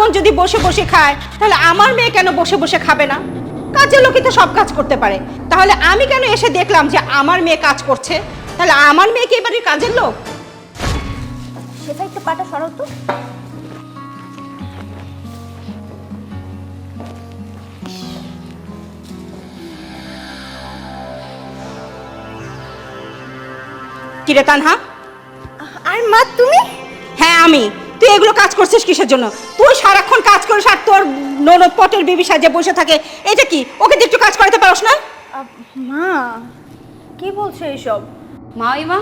বোন যদি বসে বসে খায় তাহলে আমার মেয়ে কেন বসে বসে খাবে না? কাজের লোকই তো সব কাজ করতে পারে। তাহলে আমি কেন এসে দেখলাম যে আমার মেয়ে কাজ করছে? তাহলে আমার মেয়ে কি এবারে কাজের লোক? সেটা একটু পাটা সরাও তো। কিরে তানহা? আর মা তুমি? হ্যাঁ আমি। তুই এগুলো কাজ করছিস কিসের জন্য? তুই সারাক্ষণ কাজ করিস আর তোর ননদ পটের বিবি সাজে বসে থাকে। এটা কি? ওকে দিয়ে একটু কাজ করাতে পারোস না? মা কি বলছো এসব মাইমা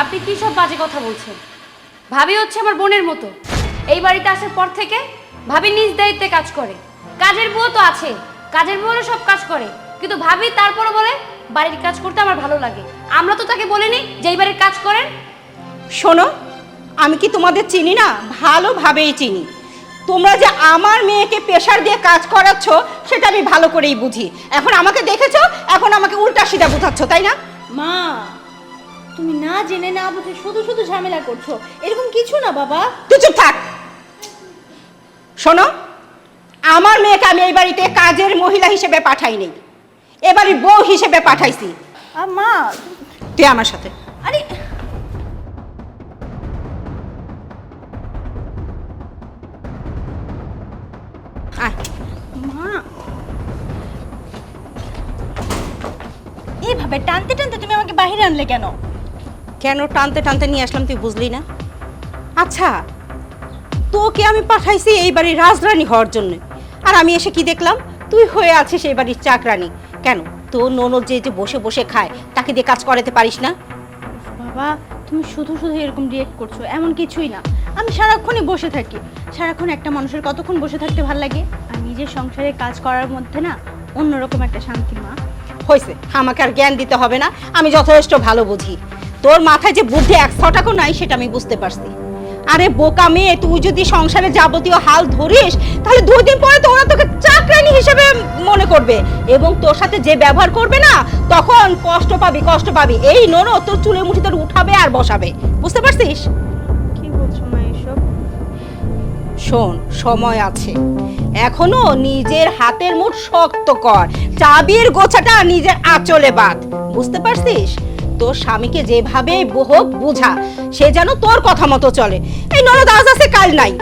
আপনি কি সব বাজে কথা বলছেন? ভাবি হচ্ছে আমার বোনের মতো। এই বাড়িতে আসার পর থেকে ভাবি নিজ দায়িত্বে কাজ করে। কাজের বউ তো আছে কাজের বউরও সব কাজ করে। কিন্তু ভাবি তারপরও বলে বাড়ির কাজ করতে আমার ভালো লাগে। আমরা তো তাকে বলিনি যে এই বাড়ির কাজ করেন। শোনো আমি কি তোমাদের চিনি না? ভালোভাবেই চিনি। তোমরা যে আমার মেয়েকে প্রেশার দিয়ে কাজ করাচ্ছ সেটা আমি ভালো করেই বুঝি। এখন আমাকে দেখেছ? এখন আমাকে উল্টা সিধা বুঝাচ্ছ তাই না? মা তুমি না জেনে না বুঝে শুধু শুধু ঝামেলা করছ। এরকম কিছু না বাবা। তুই চুপ থাক। শোনো আমার মেয়েকে আমি এই বাড়িতে কাজের মহিলা হিসেবে পাঠাইনি। এবারের বউ হিসেবে পাঠাইছি। মা। তুই আমার সাথে। এইভাবে টানতে টানতে তুমি আমাকে বাইরে আনলে কেন? কেন টানতে টানতে নিয়ে আসলাম তুই বুঝলি না? আচ্ছা তোকে আমি পাঠাইছি এই বাড়ির রাজরানী হওয়ার জন্য। আর আমি এসে কি দেখলাম? তুই হয়ে আছিস এই বাড়ির চাকরানি। কেন? তোর ননদ যে যে বসে বসে খায় তাকে দিয়ে কাজ করাতে পারিস না? বাবা তুমি শুধু শুধু এরকম রিয়েক্ট করছ এমন কিছুই না। আমি সারাক্ষণই বসে থাকি। সারাক্ষণ একটা মানুষের কতক্ষণ বসে থাকতে ভালো লাগে? আর নিজের সংসারে কাজ করার মধ্যে না অন্যরকম একটা শান্তি মা। হয়েছে আমাকে আর জ্ঞান দিতে হবে না। আমি যথেষ্ট ভালো বুঝি। তোর মাথায় যে বুদ্ধি এক ছটাকও নাই, সেটা আমি বুঝতে পারছি। আরে বোকা মেয়ে, তুই যদি সংসারে যাবতীয় হাল ধরিস, তাহলে দুই দিন পরে তো ওরা তোকে চাকরানি হিসেবে মনে করবে। এবং তোর সাথে যে ব্যবহার করবে না, তখন কষ্ট পাবি কষ্ট পাবি। এই নোনো, তোর চুলে মুঠি তোর উঠাবে আর বসাবে। বুঝতে পারছিস? শোন সময় আছে। এখনও নিজের হাতের মুঠ শক্ত কর। চাবির গোছাটা নিজের আঁচলে বাঁধ। বুঝতে পারছিস? তোর স্বামীকে যেভাবে হোক বুঝা। সে যেন তোর কথা মতো চলে। এই ননদ আজ আছে কাল নাই।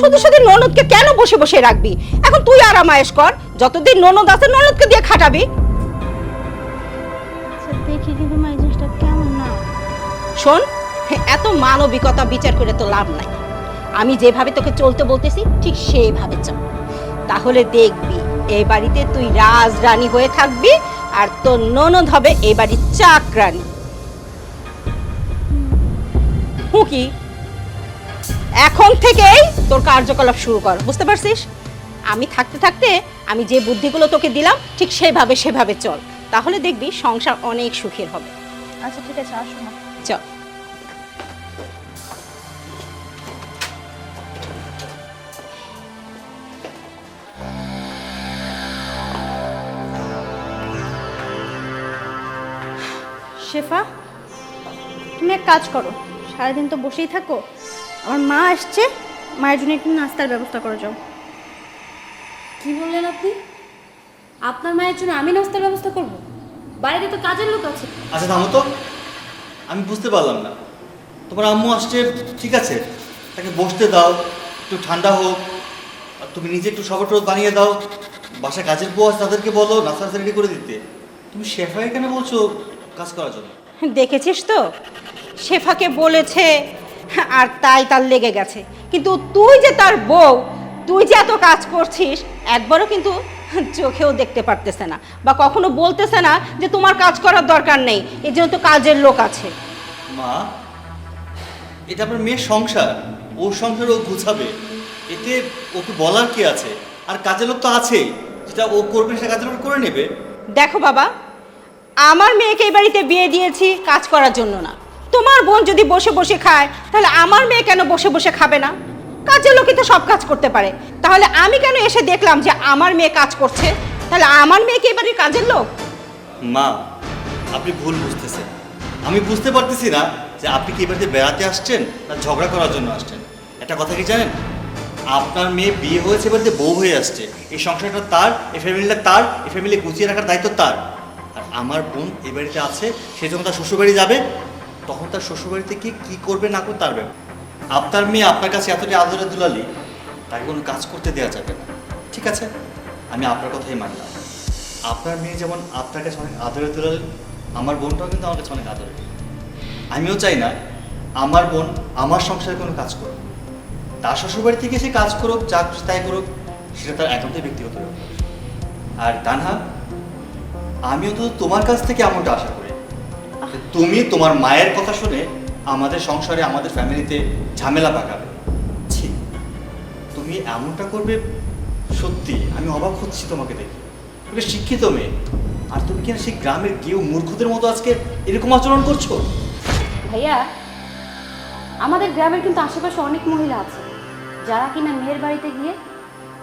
শুধু শুধু ননদকে কেন বসে বসে রাখবি? এখন তুই আরামায়েশ কর। যতদিন ননদ আছে ননদকে দিয়ে খাটাবি। আচ্ছা দেখি কিন্তু মা এই জিনিসটা কেমন না? শোন এত মানবিকতা বিচার করে তো লাভ নাই। আমি যেভাবে তোকে চলতে বলতেছি ঠিক সেইভাবে চল। তাহলে দেখবি এই বাড়িতে তুই রাজ রানী হয়ে থাকবি আর তোর ননদ হবে এই বাড়ির চাকরানী। হুকি এখন থেকেই তোর কার্যকলাপ শুরু কর বুঝতে পারছিস? আমি থাকতে থাকতে আমি যে বুদ্ধিগুলো তোকে দিলাম ঠিক সেভাবে সেভাবে চল। তাহলে দেখবি সংসার অনেক সুখের হবে। আচ্ছা ঠিক আছে আসো চল। শেফা তুমি এক কাজ করো সারাদিন তো বসেই থাকো। আমার মা আসছে মায়ের জন্য একটু নাস্তার ব্যবস্থা করে যাও। কি বললেন আপনি? আপনার মায়ের জন্য আমি নাস্তার ব্যবস্থা করব? বাড়িতে তো কাজের লোক আছে। আচ্ছা থামো তো। আমি বুঝতে পারলাম না। তোমার আম্মু আসছে ঠিক আছে। তাকে বসতে দাও একটু ঠান্ডা হোক। আর তুমি নিজে একটু শরবত টরবত বানিয়ে দাও। বাসায় কাজের বউ আছে তাদেরকে বলো নাস্তা রেডি করে দিতে। তুমি শেফা কেন বলছো? কাজ করার জন্য। দেখেছিস তো? শেফাকে বলেছে আর তাই তার লেগে গেছে। কিন্তু তুই যে তার বউ তুই যে এত কাজ করছিস একবারও কিন্তু চোখেও দেখতে পারতেছে না বা কখনো বলতেছে না যে তোমার কাজ করার দরকার নেই এই জন্য তো কাজের লোক আছে। মা এটা আপনার মেয়ের সংসার। ওর সংসার ও গুছাবে। এতে ওকে বলার কি আছে? আর কাজের লোক তো আছেই। যেটা ও করবে সেটা কাজের লোক করে নেবে। দেখো বাবা আমার মেয়েকে এই বাড়িতে বিয়ে দিয়েছি কাজ করার জন্য না। তোমার বোন যদি বসে বসে খায়, তাহলে আমার মেয়ে কেন বসে বসে খাবে না? কাজের লোকই তো সব কাজ করতে পারে। তাহলে আমি কেন এসে দেখলাম যে আমার মেয়ে কাজ করছে? তাহলে আমার মেয়ে কি এই বাড়ির কাজের লোক? মা, আপনি ভুল বুঝতেছেন। আমি বুঝতে পারতেছি না যে আপনি কি এবারে বেড়াতে আসছেন না ঝগড়া করার জন্য আসছেন। একটা কথা কি জানেন? আপনার মেয়ে বিয়ে হয়েছে বলতে বউ হয়ে আসছে। এই সংসারটা তার, এই ফ্যামিলিটা তার, এই ফ্যামিলি গুছিয়ে রাখার দায়িত্ব তার। আমার বোন এই বাড়িতে আছে, সে যখন তার শ্বশুরবাড়ি যাবে, তখন তার শ্বশুরবাড়িতে গিয়ে কী করবে না তার ব্যাপার। আপনার মেয়ে আপনার কাছে এতটাই আদরে দুলালি তাকে কোনো কাজ করতে দেওয়া যাবে না। ঠিক আছে? আমি আপনার কথাই মানলাম। আপনার মেয়ে যেমন আপনার কাছে অনেক আদরে দুলালি আমার বোনটাও কিন্তু আমার কাছে অনেক আদরে আমিও চাই না আমার বোন আমার সংসারে কোনো কাজ করুক। তার শ্বশুরবাড়ি থেকে সে কাজ করুক, যা তাই করুক, সেটা তার একান্তই ব্যক্তিগত আর তানহা আমিও তো তোমার কাছ থেকে এমনটা আশা করি। তুমি তোমার মায়ের কথা শুনে আমাদের সংসারে আমাদের ফ্যামিলিতে ঝামেলা পাকাবে। ছি তুমি এমনটা করবে সত্যি আমি অবাক হচ্ছি তোমাকে দেখে। তুমি শিক্ষিত মেয়ে। আর তুমি কিনা সেই গ্রামের কেউ মূর্খদের মতো আজকে এরকম আচরণ করছ? ভাইয়া আমাদের গ্রামের কিন্তু আশেপাশে অনেক মহিলা আছে। যারা কিনা মেয়ের বাড়িতে গিয়ে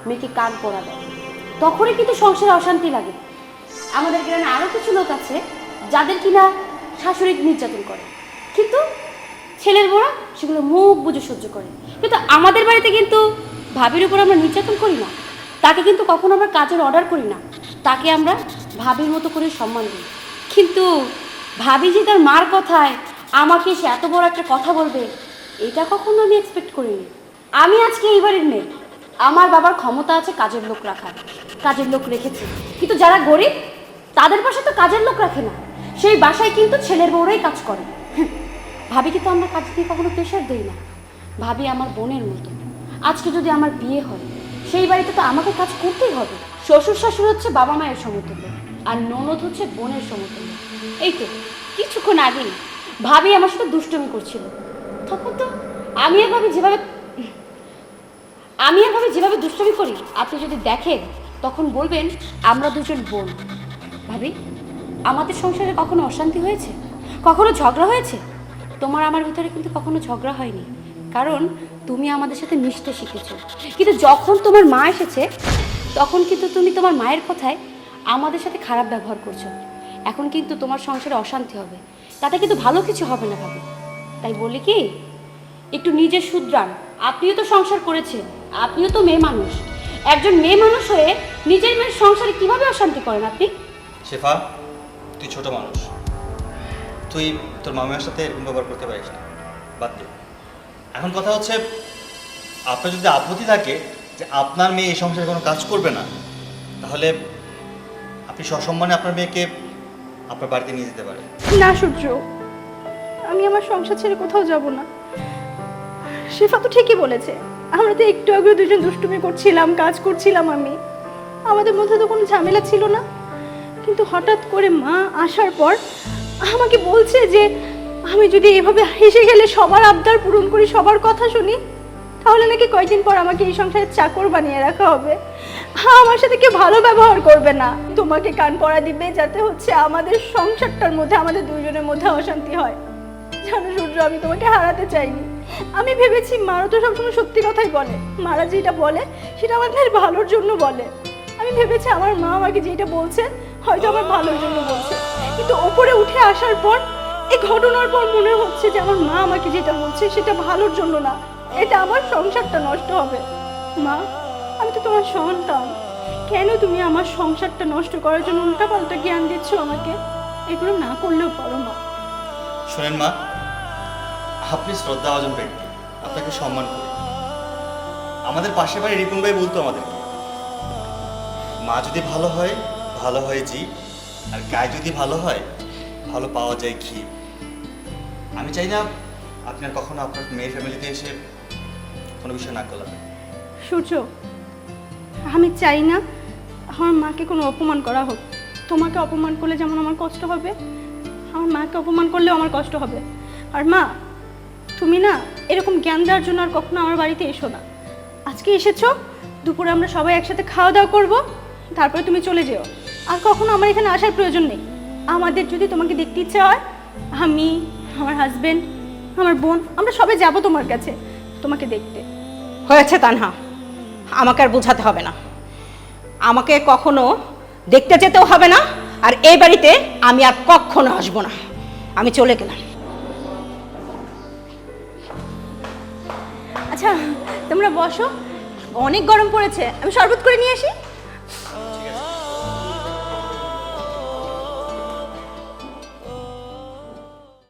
মেয়েকে কান পড়া দেয় তখনই কিন্তু সংসারে অশান্তি লাগে। আমাদের গ্রামে আরও কিছু লোক আছে যাদের কিনা শাশুড়ি নির্যাতন করে। কিন্তু ছেলের বড়া সেগুলো মুখ বুঝে সহ্য করে। কিন্তু আমাদের বাড়িতে কিন্তু ভাবির উপর আমরা নির্যাতন করি না। তাকে কিন্তু কখনো আমরা কাজের অর্ডার করি না। তাকে আমরা ভাবির মতো করে সম্মান দিই। কিন্তু ভাবি যে তার মার কথায় আমাকে সে এত বড় একটা কথা বলবে, এটা কখনো আমি এক্সপেক্ট করিনি। আমি আজকে এই বাড়ির মেয়ে। আমার বাবার ক্ষমতা আছে কাজের লোক রাখার। কাজের লোক রেখেছে। কিন্তু যারা গরিব তাদের পাশে তো কাজের লোক রাখে না। সেই বাসায় কিন্তু ছেলের বউরাই কাজ করে। হুঁ, ভাবিকে তো আমরা কাজ দিয়ে কখনো প্রেশার দিই না। ভাবি আমার বোনের মতো। আজকে যদি আমার বিয়ে হয় সেই বাড়িতে তো আমাকে কাজ করতেই হবে। শ্বশুর শাশুড়ি হচ্ছে বাবা মায়ের সমতুল্য আর ননদ হচ্ছে বোনের সমতুল্য। এই তো কিছুক্ষণ আগেই ভাবি আমার সাথে দুষ্টমি করছিল। তখন তো আমি আর ভাবি যেভাবে আমি আর ভাবি যেভাবে দুষ্টমি করি আপনি যদি দেখেন তখন বলবেন আমরা দুজন বোন। ভাবি, আমাদের সংসারে কখনো অশান্তি হয়েছে? কখনো ঝগড়া হয়েছে? তোমার আমার ভিতরে কিন্তু কখনো ঝগড়া হয়নি। কারণ তুমি আমাদের সাথে মিশতে শিখেছো। কিন্তু যখন তোমার মা এসেছে, তখন কিন্তু তুমি তোমার মায়ের কথায় আমাদের সাথে খারাপ ব্যবহার করছ। এখন কিন্তু তোমার সংসারে অশান্তি হবে। তাতে কিন্তু ভালো কিছু হবে না ভাবি। তাই বলি কি, একটু নিজের শুধরান। আপনিও তো সংসার করেছেন, আপনিও তো মেয়ে মানুষ। একজন মেয়ে মানুষ হয়ে নিজের মেয়ের সংসারে কীভাবে অশান্তি করেন আপনি? শেফা, তুই ছোট মানুষ। তুই তোর মামার সাথে এরকম ব্যবহার করতে পারিস না। বাদ দে। এখন কথা হচ্ছে, আপনার যদি আপত্তি থাকে যে আপনার মেয়ে এই সংসারে কোনো কাজ করবে না, তাহলে আপনি সসম্মানে আপনার মেয়েকে আপনার বাড়িতে নিয়ে যেতে পারেন। না, সূর্য। আমি আমার সংসার ছেড়ে কোথাও যাব না। শিফা তো ঠিকই বলেছে, আমরা তো একটু আগে দুজন দুষ্টুমি করছিলাম, কাজ করছিলাম আমি। আমাদের মধ্যে তো কোনো ঝামেলা ছিল না। কিন্তু হঠাৎ করে মা আসার পর আমাকে বলছে যে, আমি যদি এভাবে হেসে গেলে সবার আবদার পূরণ করি, সবার কথা শুনি, তাহলে নাকি কয়েকদিন পর আমাকে এই সংসারে চাকর বানিয়ে রাখা হবে। আমার সাথে কেউ ভালো ব্যবহার করবে না। তোমাকে কান পড়া দিবে যাতে হচ্ছে আমাদের সংসারটার মধ্যে, আমাদের দুইজনের মধ্যে অশান্তি হয়। জানো সূর্য, আমি তোমাকে হারাতে চাইনি। আমি ভেবেছি মারা তো সবসময় সত্যি কথাই বলে। মারা যেটা বলে, সেটা আমাদের ভালোর জন্য বলে। আমি ভেবেছি আমার মা আমাকে যেটা বলছে হয়তো আমার ভালোর জন্য বলছে। কিন্তু ওপরে উঠে আসার পর, এই ঘটনার পর মনে হচ্ছে যে আমার মা আমাকে যেটা বলছে সেটা ভালোর জন্য না। এটা আমার সংসারটা নষ্ট হবে। মা, আমি তো তোমার সন্তান। কেন তুমি আমার সংসারটা নষ্ট করার জন্য উল্টাপাল্টা জ্ঞান দিচ্ছ আমাকে? এগুলো না করলেও পারো মা। শোনেন মা, আপনি শ্রদ্ধাভাজন ব্যক্তি। আপনাকে সম্মান করি। আমাদের পাশে বাড়ি রিপুন ভাই বলতো আমাদেরকে মা যদি ভালো হয় ভালো হয় জি। আর গায়ে যদি ভালো হয়, ভালো পাওয়া যায় ঘি। আমি চাই না আপনার কখনো আপনার মেয়ের ফ্যামিলিতে এসে কোনো বিষয় না করলাম সূর্য, আমি চাই না আমার মাকে কোনো অপমান করা হোক। তোমাকে অপমান করলে যেমন আমার কষ্ট হবে, আমার মাকে অপমান করলেও আমার কষ্ট হবে। আর মা, তুমি না এরকম জ্ঞান দেওয়ার জন্য আর কখনো আমার বাড়িতে এসো না। আজকে এসেছ, দুপুরে আমরা সবাই একসাথে খাওয়া দাওয়া করব। তারপরে তুমি চলে যেও। আর কখনো আমার এখানে আসার প্রয়োজন নেই। আমাদের যদি তোমাকে দেখতে ইচ্ছে হয়, আমি, আমার হাজবেন্ড আমার বোন, আমরা সবাই যাব তোমার কাছে তোমাকে দেখতে। হয়েছে তানহা, আমাকে আর বোঝাতে হবে না। আমাকে কখনো দেখতে যেতেও হবে না, আর এই বাড়িতে আমি আর কখনো আসব না। আমি চলে গেলাম। আচ্ছা তোমরা বসো। অনেক গরম পড়েছে। আমি শরবত করে নিয়ে আসি?